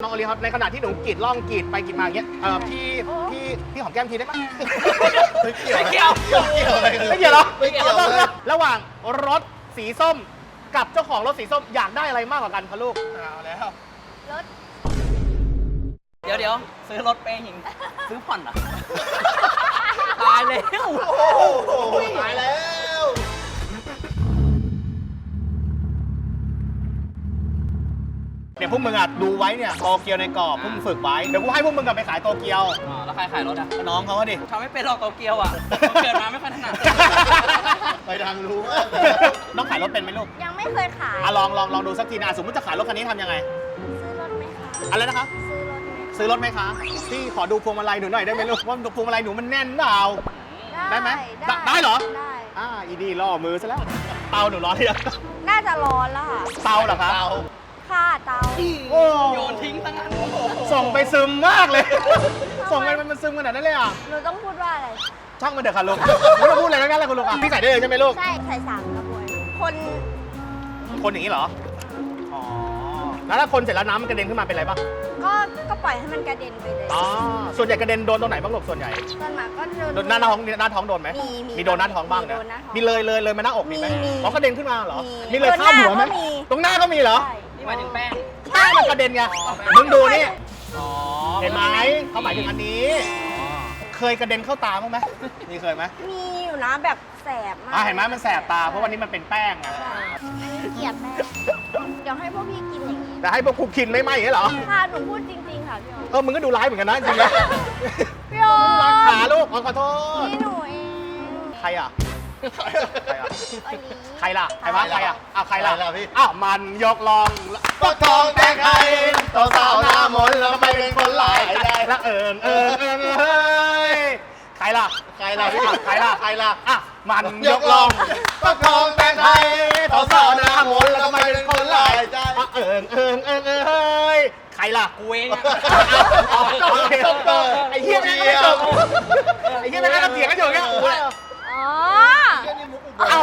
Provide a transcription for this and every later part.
น้องโอลีครับในขณะที่หนูกรีดล่องกรีดไปกรีดมาอย่างเงี้ยเออพี่พี่พี่หอมแก้มทีได้ไหมไม่เกี่ยวไม่เกี่ยวไม่เกี่ยวอะไรเลยไม่เกี่ยวเหรอไม่เกี่ยวเลยระหว่างรถสีส้มกับเจ้าของรถสีส้มอยากได้อะไรมากกว่ากันคะลูกเอาแล้วรถเดี๋ยวเดี๋ยวซื้อรถเปย์หิงซื้อผ่อนเหรอ ตายแล้วโอ้โหตายแล้ว เดี๋ยวพวกมึงอะดูไว้เนี่ยโตเกียวในกรอบพวกมึงฝึกไว้ เดี๋ยวกูให้พวกมึงกลับไปขายโตเกียว อ๋อแล้วใครขายรถอะน้องเขาอะดิ ทำไม่เป็นหรอกโตเกียวอะเกิดมาไม่ค่อยถนัด ไปทางรู้มากน้องขายรถเป็นไหมลูกยังไม่เคยขาย อะลองลองลองดูสักทีนะสมมติจะขายรถคันนี้ทำยังไง ซื้อรถไหมคะ อะไรนะคะ ซื้อรถไหมซื้อรถไหมคะ พี่ขอดูพวงมาลัยหนูหน่อยได้ไหมลูกว่าพวงมาลัยหนูมันแน่นเปล่า ได้ไหมได้ได้เหรอ ได้ อ่าอีดีล่อมือซะแล้ว เตาหนูร้อนหรือยังน่าจะร้อนแล้วค่ะ เตาเหรอครับเตา ค่าเตาโอ้โยนทิ้งตั้งนั้นส่งไปซึมมากเลย ส่งไปมันซึมขนาดนั้นเลยอะ หนูต้องพูดว่าอะไร ช่างมันเถอะค่ะลูกไม่ต้องพูดอะไรทั้งนั้นเลยคุณลูกอะพี่ใส่ได้เลยใช่ไหมลูก ใช่ใส่สามกระบวย คนคนอย่างนี้เหรอ อ๋อ แล้วถ้าคนเสร็จแล้วน้ำมันกระเด็นขึ้นมาเป็นไรบ้างก็ก็ปล่อยให้มันกระเด็นไปเลยอ๋อ ส่วนใหญ่กระเด็นโดนตรงไหนบ้างลูกส่วนใหญ่ ส่วนมากก็โดนโดนหน้าท้องหน้าท้องโดนไหมมีมีมีโดนหน้าท้องบ้างมีนะโดนหน้าท้องมีเลยเลยเลยมาหน้าอกมีไหมมีมีอ๋อกระเด็นขึ้นมาเหรอ มีมีเลยข้ามหัวไหมโดนหน้าก็มีตรงหน้าก็มีเหรอ ใช่นี่ หมายถึงแป้ง ใช่มันกระเด็นไงอ๋อมึงดูนี่อ๋อเห็นไหมเขาหมายถึงอันนี้ เคยกระเด็นเข้าตาบ้างไหมมีเคยไหมมีอยู่นะแบบแสบมากอ่าเห็นไหมมันแสบตาเพราะวันนี้มันเป็นแป้งไงใช่อันนี้เกลียดแม่เดี๋ยวให้พวกพี่กินอย่างนี้แต่ให้พวกกูกินไม่ไหมอย่างนี้เหรอค่ะหนูพูดจริง ๆ ค่ะพี่โอเออมึงก็ดูร้ายเหมือนกันนะจริงๆนะพี่โอร้านขาลูกขอขอโทษนี่หนูเองใครอะ ใครอะอันนี้ใครล่ะ ใครวะใครอะอ้าวใครล่ะใครล่ะพี่ อ้าวมันยกลองก็ทองแต่งไทยต่อสาวหน้ามนต์แล้วไม่เป็นคนหลายใจละเอิงเอิงเอิงเฮ้ยใครล่ะ ใครล่ะพี่ใครล่ะ ใครล่ะ อะมันยยกกลลอองงก็ทองแต่งไทยต่อสาวหน้ามนต์แล้วไม่เป็นคนหลายใจอะเอิงเอิงเอิงเอิงเฮ้ยใครล่ะ กูเองอะเอาโอเคไอ้เหี้ยไม่ได้จบไอ้เหี้ยไม่ได้เถียงกันอยู่อย่างเงี้ยอ๋อ เอ้า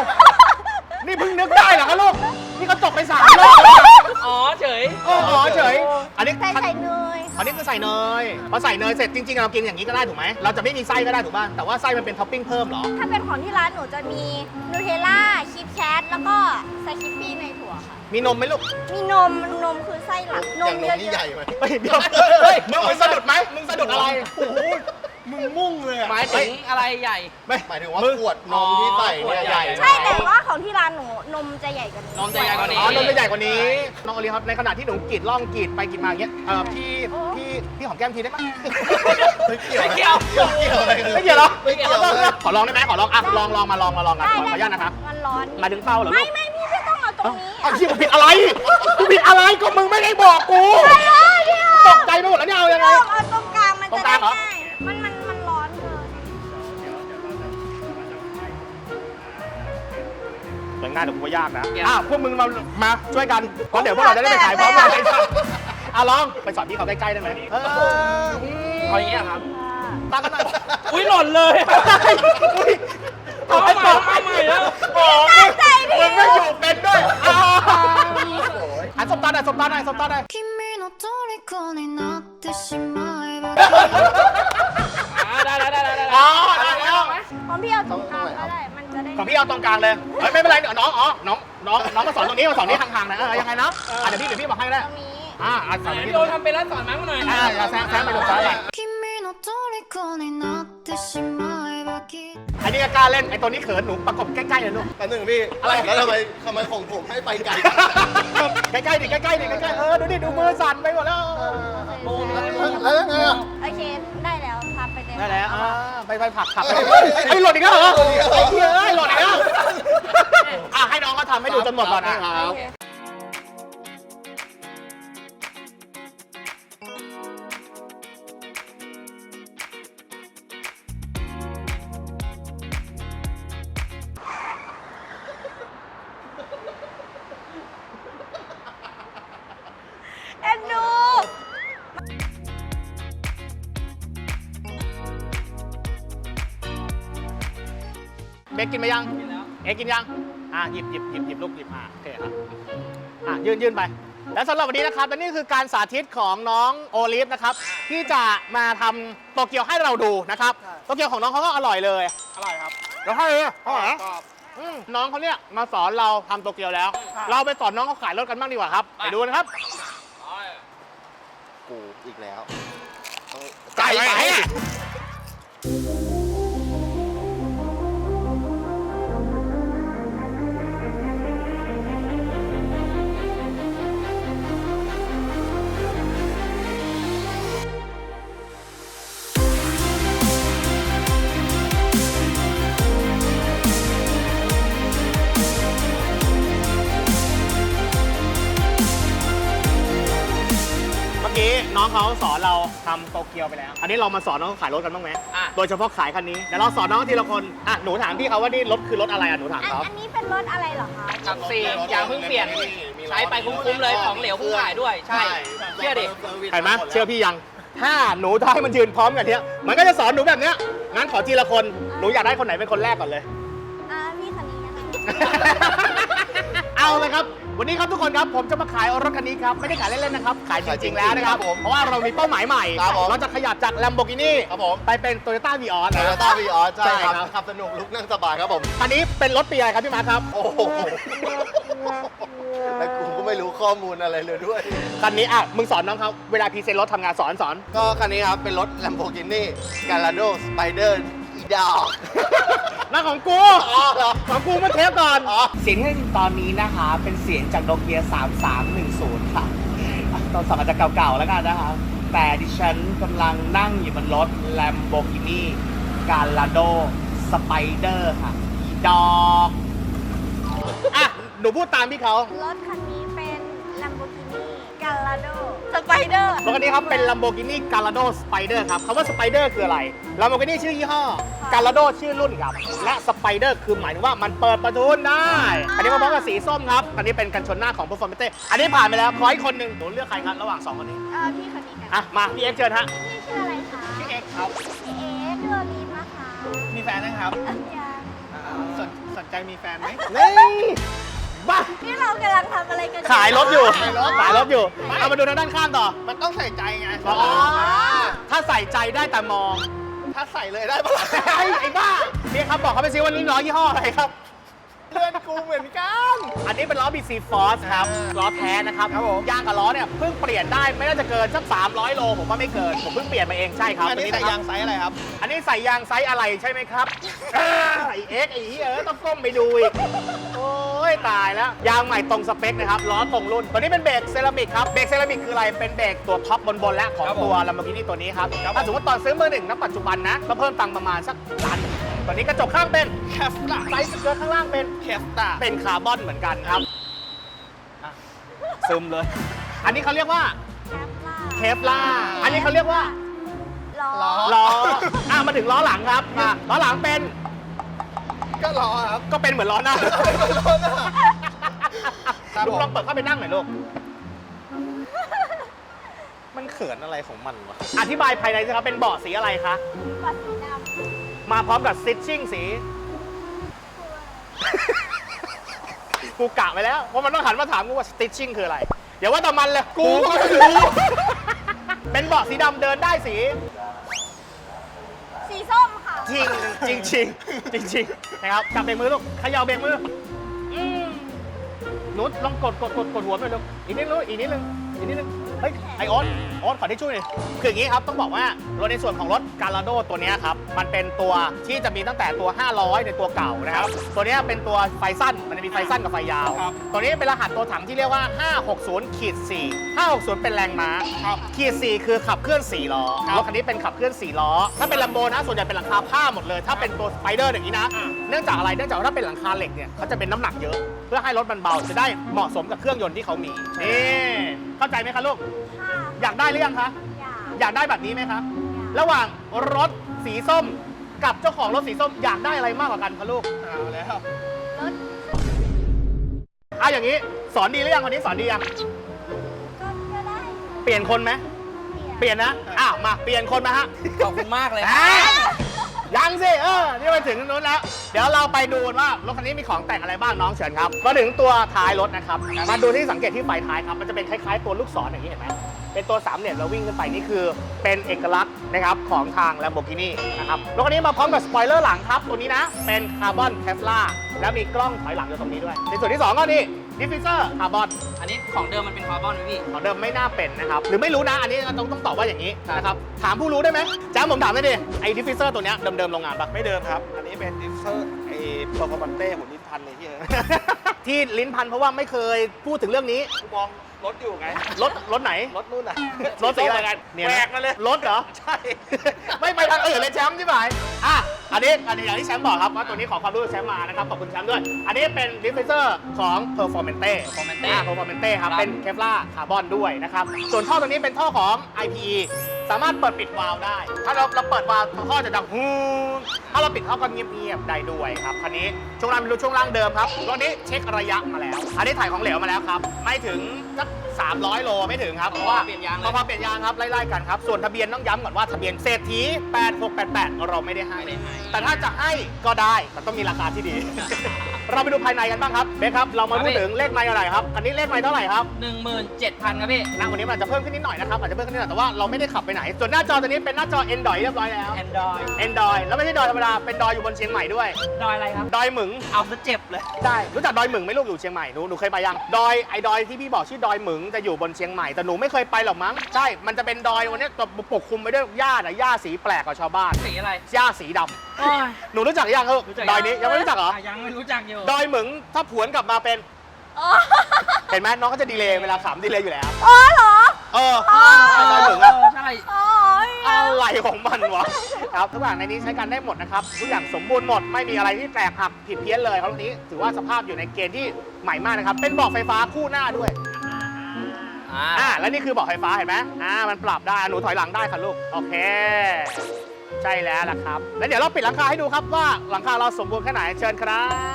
นี่เพิ่งนึกได้เหรอครับลูก นี่ก็จบไปสามรอบแล้วอ๋อเฉยโอ้โหเฉย อันนี้ใส่ใส่เนยอันนี้คือใส่เนย พอใส่เนยเสร็จจริงๆ เรากินอย่างนี้ก็ได้ถูกไหม เราจะไม่มีไส้ก็ได้ถูกป่ะ แต่ว่าไส้มันเป็นท็อปปิ้งเพิ่มเหรอ ถ้าเป็นของที่ร้านหนูจะมีนูเทลล่าคิปแคทแล้วก็ใส่คิปปี้ในถั่วค่ะ มีนมไหมลูกมีนมนมคือไส้หลักนอมย่างนเยมนี่ใหญ่อะไหมเฮ้ยเดี๋ยวเฮ้ยมึงมึงสะดุดไหมมึงสะดุดอะไร โอ้โห มึงมุ่งเลยอะหมายถึงอะไรใหญ่ ไม่หมายถึงว่าขวดนมที่ใส่เนี่ยใหญ่ๆใช่แต่ว่าของที่ร้านหนูนมจะใหญ่กว่านี้นมจะใหญ่กว่านี้ อ๋อนมจะใหญ่กว่านี้ น้องโอลีครับในขณะที่หนูกรีดล่องกรีดไปกรีดมาอย่างเงี้ยเออพี่พี่พี่หอมแก้มทีได้ไหมไม่เกี่ยวไม่เกี่ยวไม่เกี่ยวอะไรเลยไม่เกี่ยวเหรอไม่เกี่ยวเลยขอลองได้ไหมขอลองอะลองลองมาลองมาลองกันได้ขออนุญาตนะครับมันร้อนมาดึงเป้าเหรอลูไม่กไม่พี่ไม่ต้องเอาตรงนี้เอาเชี่ยกูผิดอะไรกูผิดอะไรก็มึงไม่ได้บอกกู ว่ายากนะ ยาก อ่ะพวกมึงมามาช่วยกันเพราะเดี๋ยวพวกเราจะได้ไปขายพร้อมกันไอ้สัสอ่ะลองไปสอนพี่เขาใกล้ๆได้ไหมเออ เอาอย่างนี้อะครับ ตากันหน่อย อุ้ยหล่นเลย อุ้ย เอาใหม่เอาใหม่แล้ว โอ้มึงมึงไม่อยู่เป็นด้วยอ่ะอ่ะสบตาหน่อยสบตาหน่อยสบตาหน่อย 君の虜になってしまえば ของพี่เอาตรงกลางเลยเฮ้ยไม่เป็นไรเดี๋ยวน้องอ๋อน้องน้องน้องมาสอนตรงนี้มาสอนนี้ห่างๆนะเออยังไงเนาะเดี๋ยวพี่เดี๋ยวพี่บอกให้ก็ได้อ่าอะสอนพี่โดนทำเป็นร้านสอนมั้งหน่อยอ่าแซงแซงไปหลบซ้าไปอันนี้ก็กล้าเล่นไอ้ตัวนี้เขินหนูประกบใกล้ๆเลยลูก แต่หนึ่งพี่อะไร แล้วทำไมทำไมของผมให้ไปไกลใกล้ๆดิใกล้ๆดิใกล้ๆเออดูดิดูมือสั่นไปหมดแล้วโอ้แล้วยังไงอ ไปเลยได้แล้วอ่าไปไปผักผักไปเฮ้ยไอ้ยหล่นอีกแล้วเหรอหล่นอีกแล้วเหรอไอ้เหี้ยเอ้ยหล่นอีกแล้วอะให้น้องเขาทำให้ดูจนหมดก่อนนะครัโอบเคเเบกกินไหมยัง เอ็กกินยัง อะหยิบหยิบหยิบหยิบลูกหยิบมาโอเคครับ อะยื่นยื่นไป และสำหรับวันนี้นะครับและนี่คือการสาธิตของน้องโอลิฟนะครับ ที่จะมาทำโตเกียวให้เราดูนะครับ โตเกียวของน้องเขาก็อร่อยเลย อร่อยครับแล้วให้เลยอร่อยนะกรอบ อืมน้องเขาเนี่ยมาสอนเราทำโตเกียวแล้วเราไปสอนน้องเขาขายรถกันบ้างดีกว่าครับ ไปดูนะครับ กูอีกแล้วไก่ไหมเเขาสอนเราทำโตเกียวไปแล้ว อันนี้เรามาสอนน้องเขาขายรถกันบ้างไหมอะ โดยเฉพาะขายคันนี้เดี๋ยวเราสอนน้องทีละคนอะหนูถามพี่เขาว่านี่รถคือรถอะไรอะหนูถามอันเขาอันนี้เป็นรถอะไรเหรอคะขับสี่อย่าเพิ่งเปลี่ยน ใช้ไปคุ้มๆเลยของเหลวคุ้มขายด้วย ใช่ เชื่อดิ เห็นไหมเชื่อพี่ยัง ถ้าหนูจะให้มันยืนพร้อมกันเนี้ยมันก็จะสอนหนูแบบเนี้ยงั้นขอทีละคนหนูอยากได้คนไหนเป็นคนแรกก่อนเลย อ่าพี่คนนี้นะคะ เอาเลยครับ วันนี้ครับทุกคนครับผมจะมาขายรถคันนี้ครับไม่ได้ขายเล่นๆนะครับขายจริงๆแล้วนะครับเพราะว่าเรามีเป้าหมายใหม่ครับผมเราจะขยับจาก Lamborghini ครับผมไปเป็น Toyota Vios โตโยนะต้าวีออสใช่ใช่ครับครับ ขับสนุกลุกนั่งสบายครับผมคันนี้เป็นรถปีอะไรครับพี่มาร์คครับโอ้โหแล้วกูก็ไม่รู้ข้อมูลอะไรเลยด้วย คันนี้อะมึงสอนน้องเขาเวลาพรีเซนต์รถทำงานสอนสอนก็คันนี้ครับ เป็นรถ Lamborghini Gallardo Spider อี ดาวนั่นของกู อ๋อเหรอ ของกูมาเทปก่อนอ๋อเสียงที่ได้ยินตอนนี้นะคะ เป็นเสียงจากโนเกีย3310 ค่ะ ตอนสมัยจะเก่าๆแล้วกันนะคะ แต่ดิฉันกำลังนั่งอยู่บนรถ Lamborghini Gallardo Spider ค่ะอีดอกอะหนูพูดตามพี่เขารถคันนี้เป็น Lamborghini Gallardo Spider รถคันนี้ครับเป็น Lamborghini Gallardo Spider ครับคำว่า Spider คืออะไร Lamborghini ชื่อยี่ห้อ Gallardo ชื่อรุ่นครับ และ Spider คือหมายถึงว่ามันเปิดประทุนได้ อันนี้มาพร้อมกับสีส้มครับ อันนี้เป็นกันชนหน้าของ Performante อันนี้ผ่านไปแล้วขออีกคนหนึ่งหนูเลือกใครครับระหว่างสองคนนี้ เออพี่คนนี้กันอะ มาพี่เอ็กซ์เชิญฮะพี่ชื่ออะไรคะพี่เอ็กซ์ครับพี่เอ๊ะพี่โอลีฟนะคะมีแฟนนะครับอันยังสนสนใจมีแฟนไหมนี่บ้านี่เรากำลังทำอะไรกันขายรถอยู่ขายรถขายรถอยู่เอามาดูทางด้านข้างต่อ มันต้องใส่ใจไงอ๋อถ้าใส่ใจได้แต่มอง ถ้าใส่เลยได้ปะล่ะไอ้บ้าพี่ครับบอกเขาไปซิวันนี้ล้อยี่ห้ออะไรครับ เพื่อนกูเหมือนกัน อันนี้เป็นล้อ BC Force ครับล้อแท้นะครับครับผมยางกับล้อเนี่ยเพิ่งเปลี่ยนได้ไม่น่าจะเกินสัก300 โลผมว่าไม่เกิน ผมเพิ่งเปลี่ยนมาเองใช่ครับอันนี้ตัวใส่ะครับยางไซส์อะไรครับ อันนี้ใส่ยางไซส์อะไรใช่ไหมครับอ่าไอเอ็กซ์ไอ้เหี้ยเออต้องก้มไปดูอีกโอ้ยตายแล้ว ยางใหม่ตรงสเปคนะครับล้อตรงรุ่น ตัวนี้เป็นเบรกเซรามิกครับเบรกเซรามิกคืออะไรเป็นเบรกตัวท็อปบนๆและของตัว Lamborghini ตัวนี้ครับถ้าสมมติตอนซื้อมือหนึ่งณปัจจุบันนะก็เพิ่มตังค์ประมาณสักล้านหนึ่ง ตัวนี้กระจกข้างเป็นแคฟตาไซส์สเกิร์ตข้างล่างเป็นแคฟตาเป็นคาร์บอนเหมือนกันครับอะซึมเลย อันนี้เขาเรียกว่าแคปล่าเคฟลาอันนี้เขาเรียกว่าล้อล้อล้ออะมาถึงล้อหลังครับอะล้อหลังเป็นก็รอครับก็เป็นเหมือนล้อหน้าล้อหน้าครับลูกผมลองเปิดเข้าไปนั่งหน่อยลูกมันเขินอะไรของมันวะอธิบายภายในสิครับเป็นเบาะสีอะไรคะปัดสีด มาพร้อมกับซิ t ชิ่งสี กูกะไปแล้วว่ามันต้องหันมาถามกูว่าสติชชิ่งคืออะไร เดี๋ยวว่าแต่มันเลยกูก็ไม่รู้ เป็นเบาะสีดำเดินได้สีำสีส้มค่ะ จริงจริงจริงจริงจริงนะครับจับเบรกมือลูกเขย่าเบรกมืออืมหนุชลองกดกดกดกดหัวไปลูกอีกนิดนึงอีกนิดนึง อีกนิดนึงเฮ้ยไอออสออสขอที่ช่วยหน่อยคืออย่างนี้ครับต้องบอกว่ารถในส่วนของรถการาโดตัวเนี้ยครับมันเป็นตัวที่จะมีตั้งแต่ตัว 500 ในตัวเก่านะครับตัวเนี้ยเป็นตัวไฟสั้นมันจะมีไฟสั้นกับไฟยาวตัวนี้เป็นรหัสตัวถังที่เรียกว่า 560ขีด4 560 เป็นแรงม้าขีด4คือขับเคลื่อน4ล้อรถคันนี้เป็นขับเคลื่อน4ล้อถ้าเป็นลัมโบนะส่วนใหญ่เป็นหลังคาผ้าหมดเลย ถ้าเป็นตัวสไปเดอร์อย่างนี้นะเนื่องจากอะไรเนื่องจากว่าถ้าเป็นหลังคาเหล็กเนี่ยเขาจะเป็นน้ำหนักเยอะ เพื่อให้รถมันเบาจะได้เหมาะสมกับเครื่องยนต์ที่เขามีนี่ เข้าใจไหมคะลูก ค่ะอยากได้หรือยังคะ อยากอยากได้แบบนี้ไหมคะอยากระหว่างรถสีส้มกับเจ้าของรถสีส้มอยากได้อะไรมากกว่ากันคะลูกเอาแล้วรถเอาอย่างนี้สอนดีหรือยังคนนี้สอนดียังก็ก็ได้เปลี่ยนคนไหมเปลี่ยนเปลี่ยนนะอ้าวมาเปลี่ยนคนมาฮะขอบคุณมากเลย อ่า ยังสิ เออ นี่ไปถึงนู้นแล้ว เดี๋ยวเราไปดูกันว่ารถคันนี้มีของแต่งอะไรบ้างน้องเชิญครับ มาถึงตัวท้ายรถนะครับ มาดูที่สังเกตที่ไฟท้ายครับ มันจะเป็นคล้ายๆตัวลูกศรอย่างนี้เห็นไหมเป็นตัวสามเหลี่ยมแล้ววิ่งขึ้นไปนี่คือ เป็นเอกลักษณ์นะครับของทาง Lamborghini นะครับ รถคันนี้มาพร้อมกับสปอยเลอร์หลังครับ ตัวนี้นะ เป็นคาร์บอนเทสลาแล้วมีกล้องถอยหลังอยู่ตรงนี้ด้วย ในส่วนที่สองก็นี่ ดิฟฟิเซอร์คาร์บอนอันนี้ของเดิมมันเป็นคาร์บอนไหมพี่ ของเดิมไม่น่าเป็นนะครับ หรือไม่รู้นะ อันนี้ต้องต้องตอบว่าอย่างนี้นะครับ ถามผู้รู้ได้ไหมจ้าผมถามได้ดิ ไอ้ดิฟฟิเซอร์ตัวเนี้ยเดิมๆโรงงานปะไม่เดิมครับ อันนี้เป็นดิฟเซอร์ไอ้โปรคอมบันเต้ผมนิพันธ์เลยที่ที่ลิ้นพันเพราะว่าไม่เคยพูดถึงเรื่องนี้ กูมอง รถอยู่ไง รถรถไหน รถนู่นน่ะรถสีอะไรกันเนี่ยแหวนะกมาเลย รถเหรอ ใช่ ไม่ไปทางอื่นเลยแชมป์ใช่ไหมอะ อันนี้ อันนี้อย่างที่แชมป์บอกครับว่าตัวนี้ขอความรู้จากแชมป์มานะครับ ขอบคุณแชมป์ด้วย อันนี้เป็นดิฟฟิเซอร์ของ Performante Performante อ่า Performante ครับครับเป็นเคฟลาคาร์บอนด้วยนะครับ ส่วนท่อตัวนี้เป็นท่อของ IPE สามารถเปิดปิดวาล์วได้ ถ้าเราเราเปิดวาล์วท่อจะดังฮูดถ้าเราปิดท่อก็เงียบๆได้ด้วยครับคันนี้ช่วงล่างเป็นรูช่วงล่างเดิมครับรถนี้เช็คระยะมาแล้ว อันนี้ถ่ายของเหลวมาแล้วครับ ไม่ถึงสัก300 โลไม่ถึงครับเพราะว่าเปลี่ยนยางเลย เพราะว่าเปลี่ยนยางครับไล่ๆกันครับ ส่วนทะเบียนต้องย้ำก่อนว่าทะเบียนเศรษฐี8688 เราไม่ได้ให้ไม่ได้ให้แต่ถ้าจะให้ก็ได้แต่ต้องมีราคาที่ดี เราไปดูภายในกันบ้างครับเบคครับ เรามาพูดถึงเลขไม้อะไรครับ อันนี้เลขไม้เท่าไหร่ครับ 17,000 ครับพี่นะวันนี้มันอาจจะเพิ่มขึ้นนิดหน่อยนะครับ อาจจะเพิ่มขึ้นนิดหน่อย แต่ว่าเราไม่ได้ขับไปไหน ส่วนหน้าจอตัวนี้เป็นหน้าจอ Android เรียบร้อยแล้ว Android Android แล้วไม่ใช่ดอยธรรมดา เป็นดอยอยู่บนเชียงใหม่ด้วย ดอยอะไรครับ ดอยหมึง เอาซะเจ็บเลย ใช่ รู้จักดอยหมึงไหมลูกอยู่เชียงใหม่ หนู หนูเคยไปยัง ดอยไอ้ดอยที่พี่บอกชื่อดอยหมึงจะอยู่บนเชียงใหม่ แต่หนูไม่เคยไปหรอกมั้ง ใช่ มันจะเป็นดอยวันนี้จะปกคลุมไปด้วยหญ้าอะหญ้าสีแปลกกว่าชาวบ้านสีอะไรหญ้าสีดำโอ้ยหนูรู้จักยังเออดอยนี้ยังไม่รู้จักเหรอะยังไม่รู้จักอยู่ดอยหมึงถ้าผวนกลับมาเป็น อ๋อเห็นไหมน้องก็จะดีเลย์เวลาขำดีเลย์อยู่แล้ว อ๋อเหรอ เอออ๋อดอยหมึงเออะ อใช่ อ๋ออะไรของมันวะ ครับทุกอย่างในนี้ใช้กันได้หมดนะครับทุกอย่างสมบูรณ์หมดไม่มีอะไรที่แตกหักผิดเพี้ยนเลยเพราะตรงนี้ ถือว่าสภาพอยู่ในเกณฑ์ที่ใหม่มากนะครับ เป็นเบาะไฟฟ้าคู่หน้าด้วยอ่าอ่าแล้วนี่คือเบาะไฟฟ้าเห็นไหมอ่ามันปรับได้อะหนูถอยหลังได้ค่ะลูกโอเค ใช่แล้วล่ะครับ แล้วเดี๋ยวเราปิดหลังคาให้ดูครับว่าหลังคาเราสมบูรณ์แค่ไหนเชิญครับ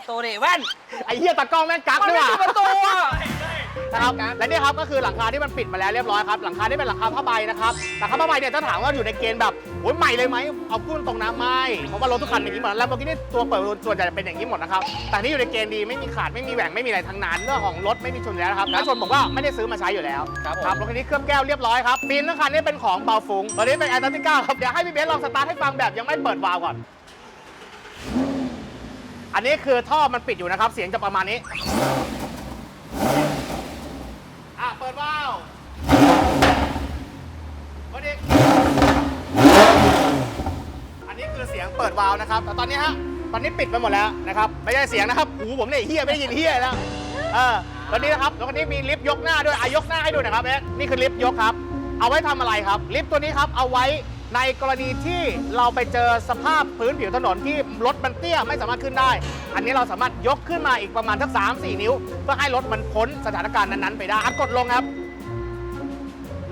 อ้ยปิดประตูดิแว่นไอ้เหี้ยตากล้องแม่งกักมันด้วยไม่ว่ะปิดประตูอะ นะครับและนี่ครับก็คือหลังคาที่มันปิดมาแล้วเรียบร้อยครับหลังคาที่เป็นหลังคาผ้าใบนะครับหลังคาผ้าใบเนี่ยถ้าถามว่าอยู่ในเกณฑ์แบบโอ้ยใหม่เลยไหมเอาพูดตรงนะไม่เพราะว่ารถทุกคันเป็นอย่างนี้หมดแล้วเมื่อกี้นี่ตัวเปิดส่วนใหญ่จะเป็นอย่างนี้หมดนะครับแต่นี่อยู่ในเกณฑ์ดีไม่มีขาดไม่มีแหว่งไม่มีอะไรทั้งนั้นเรื่องของรถไม่มีชนอยู่แล้วนะครับแล้วชนผมว่าไม่ได้ซื้อมาใช้อยู่แล้วครับผมครับรถคันนี้เคลือบแก้วเรียบร้อยครับฟิล์มทั้งคันนี้เป็นของเบาฟุงตัวนี้เป็นแอตแลนติก้าครับเดี๋ยวให้พี่เบสลองสตาร์ทให้ฟังแบบยังไม่เปิดวาล์วก่อน อันนี้คือท่อมันปิดอยู่นะครับ เสียงจะประมาณนี้ อะ เปิดวาล์วเปิดอีกอันนี้คือเสียงเปิดวาล์วนะครับ แต่ตอนนี้ฮะ ตอนนี้ปิดไปหมดแล้วนะครับ ไม่ใช่เสียงนะครับ หูผมเนี่ยเฮียไม่ได้ยินเฮียแล้ว เออตอนนี้นะครับ แล้วคนนี้มีลิฟต์ยกหน้าด้วยอายกหน้าให้ดูหนะครับเอ๊ะนี่คือลิฟต์ยกครับ เอาไว้ทำอะไรครับ ลิฟต์ตัวนี้ครับ เอาไว้ ในกรณีที่เราไปเจอสภาพพื้นผิวถนนที่รถมันเตี้ยไม่สามารถขึ้นได้ อันนี้เราสามารถยกขึ้นมาอีกประมาณทักสามสี่นิ้ว เพื่อให้รถมันพ้นสถานการณ์นั้นๆไปได้อะกดลงครับ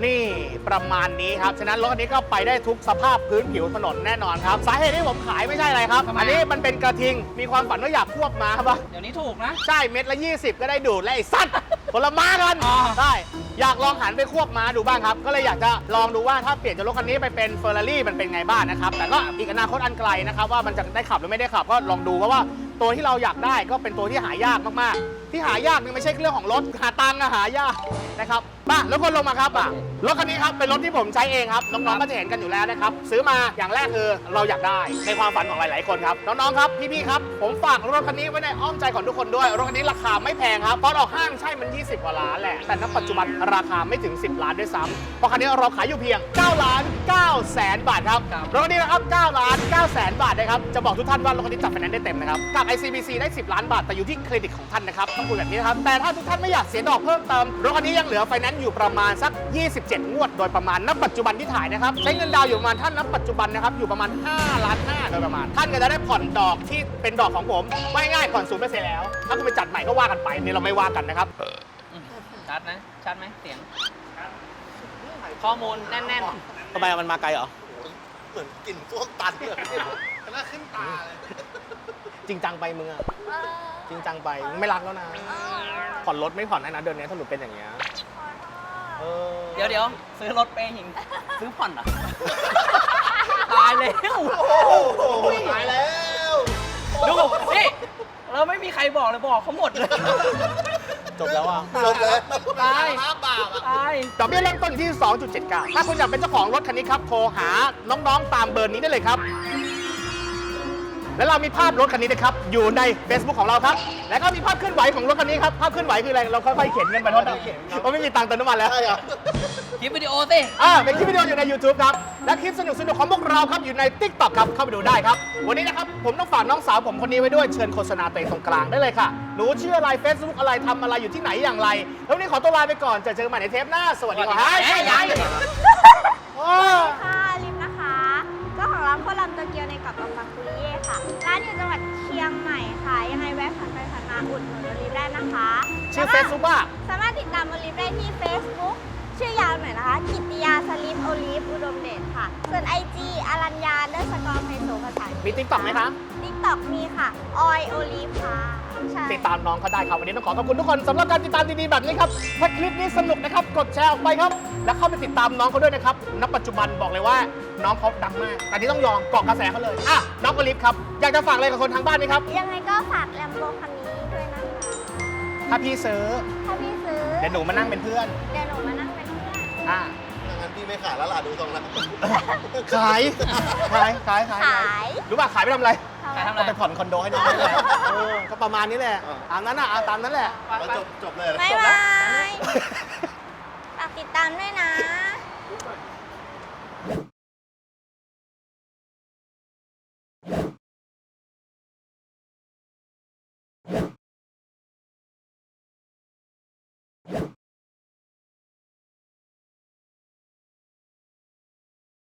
นี่ประมาณนี้ครับ ฉะนั้นรถคันนี้ก็ไปได้ทุกสภาพพื้นผิวถนนแน่นอนครับ สาเหตุที่ผมขายไม่ใช่อะไรครับทำไมอันนี้มันเป็นกระทิง มีความฝันว่าอยากควบมาครับ เดี๋ยวนี้ถูกนะ ใช่เม็ดละ 20 ก็ได้ดูดและไอ้สัตว์ ผลไม้กันอ๋อใช่อยากลองหันไปควบม้าดูบ้างครับ ก็เลยอยากจะลองดูว่าถ้าเปลี่ยนจากรถคันนี้ไปเป็นเฟอร์รารี่มันเป็นไงบ้างนะครับ แต่ก็อีกอนาคตอันไกลนะครับว่ามันจะได้ขับหรือไม่ได้ขับก็ลองดูเพราะว่า ตัวที่เราอยากได้ก็เป็นตัวที่หายากมากๆ ที่หายากนี่ไม่ใช่เรื่องของรถหาตังค์อะหายากนะครับมาแล้วคนลงมาครับอะรถคันนี้ครับเป็นรถที่ผมใช้เองครับน้องๆก็จะเห็นกันอยู่แล้วนะครับซื้อมาอย่างแรกคือเราอยากได้ในความฝันของหลาย ๆ คนครับน้องๆครับพี่ๆครับผมฝากรถคันนี้ไว้ในอ้อมใจของทุกคนด้วยรถคันนี้ราคาไม่แพงครับตอนออกห้างใช่มัน 20กว่าล้านแหละแต่ณปัจจุบันราคาไม่ถึง 10 ล้านด้วยซ้ำเพราะคันนี้เราขายอยู่เพียง9ล้าน9แสนบาทครับครับรถคันนี้นะครับ9ล้าน9แสนบาทนะครับจะบอกทุกท่านว่ารถคันนี้จัดไฟแนนซ์ได้เต็มนะครับกับ ICBC ได้ 10 ล้านบาท แต่อยู่ที่เครดิตของท่านนะครับต้องคุยแบบนี้นะครับ แต่ถ้าทุกท่านไม่อยากเสียดอกเพิ่มเติมรถคันนี้ยังเหลือไฟแนนซ์อยู่ประมาณสัก 27 งวด โดยประมาณณปัจจุบันที่ถ่ายนะครับ ใช้เงินดาวน์อยู่ประมาณท่านณปัจจุบันนะครับอยู่ประมาณ5ล้าน5โดยประมาณ ท่านก็จะได้ผ่อนดอกที่เป็นดอกของผมว่าง่ายๆผ่อนศูนย์เปอร์เซ็นต์แล้ว ถ้าคุณไปจัดใหม่ก็ว่ากันไปนี่เราไม่ว่ากันนะครับชัดไหมชัดไหมเสียงข้อมูลแน่นทำไมมันมาไกลเหรอเหมือนกลิ่นส้วมตันเลยหน้าขึ้นตาเลย จริงจังไปมึงอะเออจริงจังไปมึงไม่รักแล้วนะ เออผ่อนรถไม่ผ่อนให้นะเดือนนี้ถ้าหนูเป็นอย่างเงี้ยขอโทเอษอๆเดี๋ยวเดี๋ยวซื้อรถเปย์หิง ซื้อผ่อนเหรอ ตายแล้วโอ้โหตายแล้วดูนี่เราไม่มีใครบอกเลยบอกเขาหมดเลย จบแล้วอะ จบแล้วตาย ภาพบาปอะ ตาย ดอกเบี้ยเริ่มต้นที่ 2.79 ถ้าคุณอยากเป็นเจ้าของรถคันนี้ครับ โทรหาน้องๆ ตามเบอร์นี้ได้เลยครับ แล้วเรามีภาพรถคันนี้นะครับ อยู่ใน Facebook ของเราครับ แล้วก็มีภาพเคลื่อนไหวของรถคันนี้ครับ ภาพเคลื่อนไหวคืออะไร เราค่อยๆเข็นกันไปรถอะเพราะไม่มีตังค์เติมน้ำมันแล้ว ใช่เหรอ คลิปวิดีโอสิ อ่าเป็นคลิปวิดีโออยู่ใน YouTube ครับ และคลิปสนุกๆของพวกเราครับอยู่ใน TikTok ครับ เข้าไปดูได้ครับ วันนี้นะครับ ผมต้องฝากน้องสาวผมคนนี้ไว้ด้วย เชิญโฆษณาตัวเองตรงกลางได้เลยค่ะ หนูชื่ออะไร Facebook อะไรทำอะไรอยู่ที่ไหนอย่างไร แล้ววันนี้ขอตัวลาไปก่อนเจอเจอกันใหม่ในเทปหน้า สวัสดีครับสวัสดีครับใช่ใช่โอ้ ค่ะลิมนะคะเจ้าของร้านโคลัมโตเกียวในเกาะบางบางคุริเย่ ค่ะ ร้านอยู่จังหวัดเชียงใหม่ค่ะ ยังไงแวะผ่านไปผ่านมาอุดหนุนโอลิฟได้นะคะชื่อแล้วก็ Facebook ว่า สามารถติดตามโอลิฟได้ที่ Facebook ชื่อยาวหน่อยนะคะ กิตติยาสลิปโอลิฟอุดมเดชค่ะ ส่วน IG อรัญญาเดอร์สกอร์ไฮโซภาษามี TikTok ไหมคะ ติ๊กต็อกมีค่ะ ออยโอลิฟค่ะ ใช่ ติดตามน้องเขาได้ครับ วันนี้ต้องขอขอบคุณทุกคนสำหรับการติดตามดีๆแบบนี้ครับถ้าคลิปนี้สนุกนะครับกดแชร์ออกไปครับ แล้วเข้าไปติดตามน้องเขาด้วยนะครับณปัจจุบันบอกเลยว่าน้องเขาดังมากแต่ที่ต้องยอมเกาะกระแสเขาเลยอะน้องโอลิฟครับอยากจะฝากอะไรกับคนทางบ้านไหมครับยังไงก็ฝากแลมโบคันนี้ด้วยนะคะถ้าพี่ซื้อถ้าพี่ซื้อเดี๋ยวหนูมานั่งเป็นเพื่อนเดี๋ยวหนูมานั่งเป็นเพื่อนอะงั้นพี่ไม่ขายแล้วล่ะดูตรงแล้ว ขายขายขายขายขายรู้ป่ะขายไปทำอะไร ทำไมขายทำก็ไปผ่อนคอนโดให้น้องนี่แหละเออก็ประมาณนี้แหละตามนั้นอะเอาตามนั้นแหละ แล้วจบจบเลยเหรอ บ๊ายบายฝากติดตามด้วยนะ